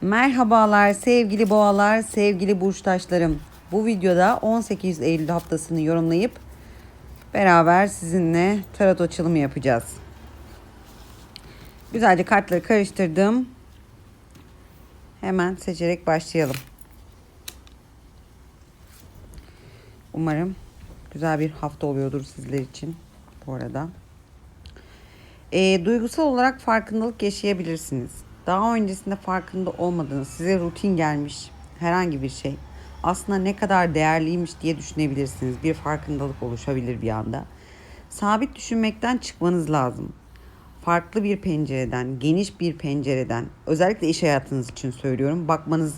Merhabalar sevgili boğalar, sevgili burçtaşlarım. Bu videoda 18 Eylül haftasını yorumlayıp beraber sizinle tarot açılımı yapacağız. Güzelce kartları karıştırdım. Hemen seçerek başlayalım. Umarım güzel bir hafta oluyordur sizler için bu arada. E, duygusal olarak farkındalık yaşayabilirsiniz. Daha öncesinde farkında olmadığınız, size rutin gelmiş herhangi bir şey aslında ne kadar değerliymiş diye düşünebilirsiniz. Bir farkındalık oluşabilir bir anda. Sabit düşünmekten çıkmanız lazım. Farklı bir pencereden, geniş bir pencereden, özellikle iş hayatınız için söylüyorum. Bakmanız,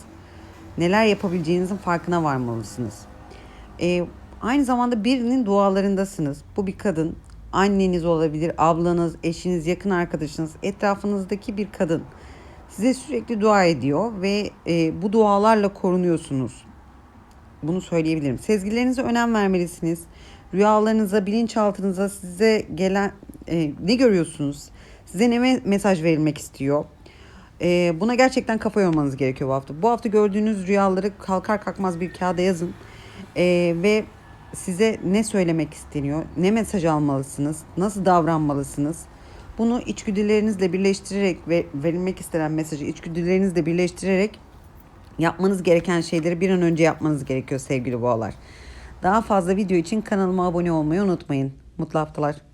neler yapabileceğinizin farkına varmalısınız. E, aynı zamanda birinin dualarındasınız. Bu bir kadın, anneniz olabilir, ablanız, eşiniz, yakın arkadaşınız, etrafınızdaki bir kadın size sürekli dua ediyor ve e, bu dualarla korunuyorsunuz. Bunu söyleyebilirim. Sezgilerinize önem vermelisiniz. Rüyalarınıza, bilinçaltınıza size gelen e, ne görüyorsunuz? Size ne me- mesaj verilmek istiyor? E, buna gerçekten kafa yormanız gerekiyor bu hafta. Bu hafta gördüğünüz rüyaları kalkar kalkmaz bir kağıda yazın. E, ve size ne söylemek isteniyor? Ne mesaj almalısınız? Nasıl davranmalısınız? Bunu içgüdülerinizle birleştirerek ve verilmek istenen mesajı içgüdülerinizle birleştirerek yapmanız gereken şeyleri bir an önce yapmanız gerekiyor sevgili boğalar. Daha fazla video için kanalıma abone olmayı unutmayın. Mutlu haftalar.